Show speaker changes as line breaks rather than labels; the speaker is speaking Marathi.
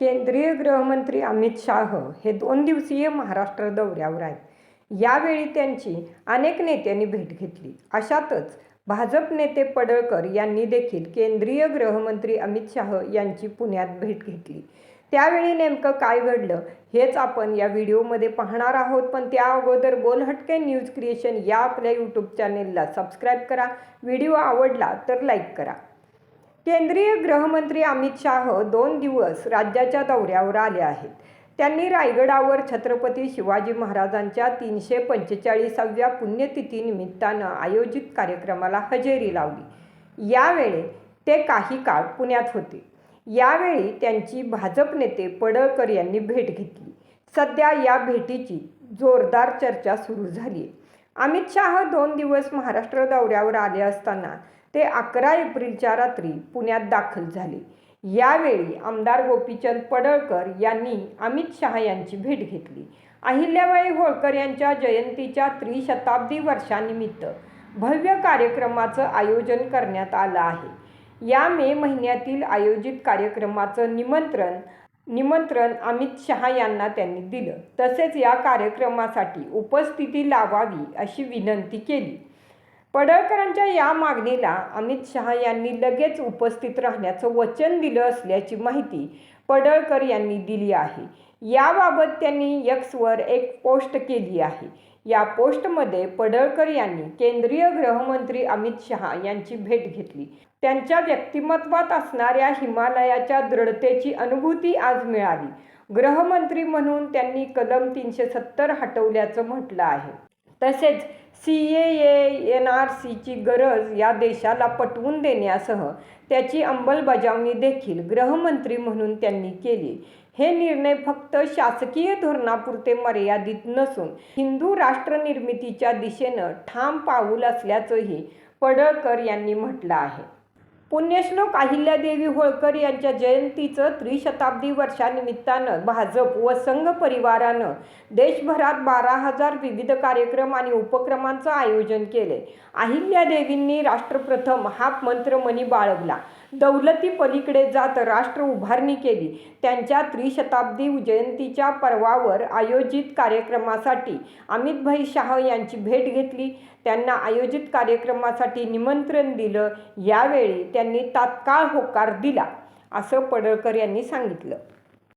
केंद्रीय गृहमंत्री अमित शाह हे दोन दिवसीय महाराष्ट्र दौऱ्यावर आहेत. यावेळी त्यांची अनेक नेत्यांनी भेट घेतली. अशातच भाजप नेते पडळकर यांनी देखील केंद्रीय गृहमंत्री अमित शाह यांची पुण्यात भेट घेतली. त्यावेळी नेमकं काय घडलं हेच आपण या व्हिडिओमध्ये पाहणार आहोत. पण त्या अगोदर बोलहटके न्यूज क्रिएशन या आपल्या यूट्यूब चॅनेलला सबस्क्राईब करा. व्हिडिओ आवडला तर लाईक करा. केंद्रीय गृहमंत्री अमित शाह दोन दिवस राज्याच्या दौऱ्यावर आले आहेत. त्यांनी रायगडावर छत्रपती शिवाजी महाराजांच्या तीनशे पंचेचाळीसाव्या पुण्यतिथीनिमित्तानं आयोजित कार्यक्रमाला हजेरी लावली. यावेळी ते काही काळ पुण्यात होते. यावेळी त्यांची भाजप नेते पडळकर यांनी भेट घेतली. सध्या या भेटीची जोरदार चर्चा सुरू झाली आहे अमित शाह दोन दिवस महाराष्ट्र दौऱ्यावर आले असताना ते अकरा एप्रिलच्या रात्री पुण्यात दाखल झाले. यावेळी आमदार गोपीचंद पडळकर यांनी अमित शहा यांची भेट घेतली. अहिल्याबाई होळकर यांच्या जयंतीच्या त्रिशताब्दी वर्षानिमित्त भव्य कार्यक्रमाचं आयोजन करण्यात आलं आहे. या मे महिन्यातील आयोजित कार्यक्रमाचं निमंत्रण निमंत्रण अमित शहा यांना त्यांनी दिलं. तसेच या कार्यक्रमासाठी उपस्थिती लावावी अशी विनंती केली. पडळकरांच्या या मागणीला अमित शहा यांनी लगेच उपस्थित राहण्याचं वचन दिलं असल्याची माहिती पडळकर यांनी दिली आहे. याबाबत त्यांनी यक्सवर एक पोस्ट केली आहे. या पोस्टमध्ये पडळकर यांनी केंद्रीय गृहमंत्री अमित शहा यांची भेट घेतली. त्यांच्या व्यक्तिमत्वात असणाऱ्या हिमालयाच्या दृढतेची अनुभूती आज मिळाली. गृहमंत्री म्हणून त्यांनी कलम तीनशे सत्तर हटवल्याचं म्हटलं आहे. तसेच सी ए एन आर सीची गरज या देशाला पटवून देण्यासह त्याची अंमलबजावणी देखील गृहमंत्री म्हणून त्यांनी केली. हे निर्णय फक्त शासकीय धोरणापुरते मर्यादित नसून हिंदू राष्ट्रनिर्मितीच्या दिशेनं ठाम पाऊल असल्याचंही पडळकर यांनी म्हटलं आहे. पुण्यश्लोक अहिल्यादेवी होळकर यांच्या जयंतीचं त्रिशताब्दी वर्षानिमित्तानं भाजप व संघ परिवारानं देशभरात बारा हजार विविध कार्यक्रम आणि उपक्रमांचं आयोजन केले. अहिल्यादेवींनी राष्ट्रप्रथम हा मंत्रमणी बाळगला. दौलती पलीकडे जात राष्ट्र उभारणी केली. त्यांच्या त्रिशताब्दी जयंतीच्या पर्वावर आयोजित कार्यक्रमासाठी अमितभाई शाह यांची भेट घेतली. त्यांना आयोजित कार्यक्रमासाठी निमंत्रण दिलं. यावेळी त्यांनी तात्काळ होकार दिला असं पडळकर यांनी सांगितलं.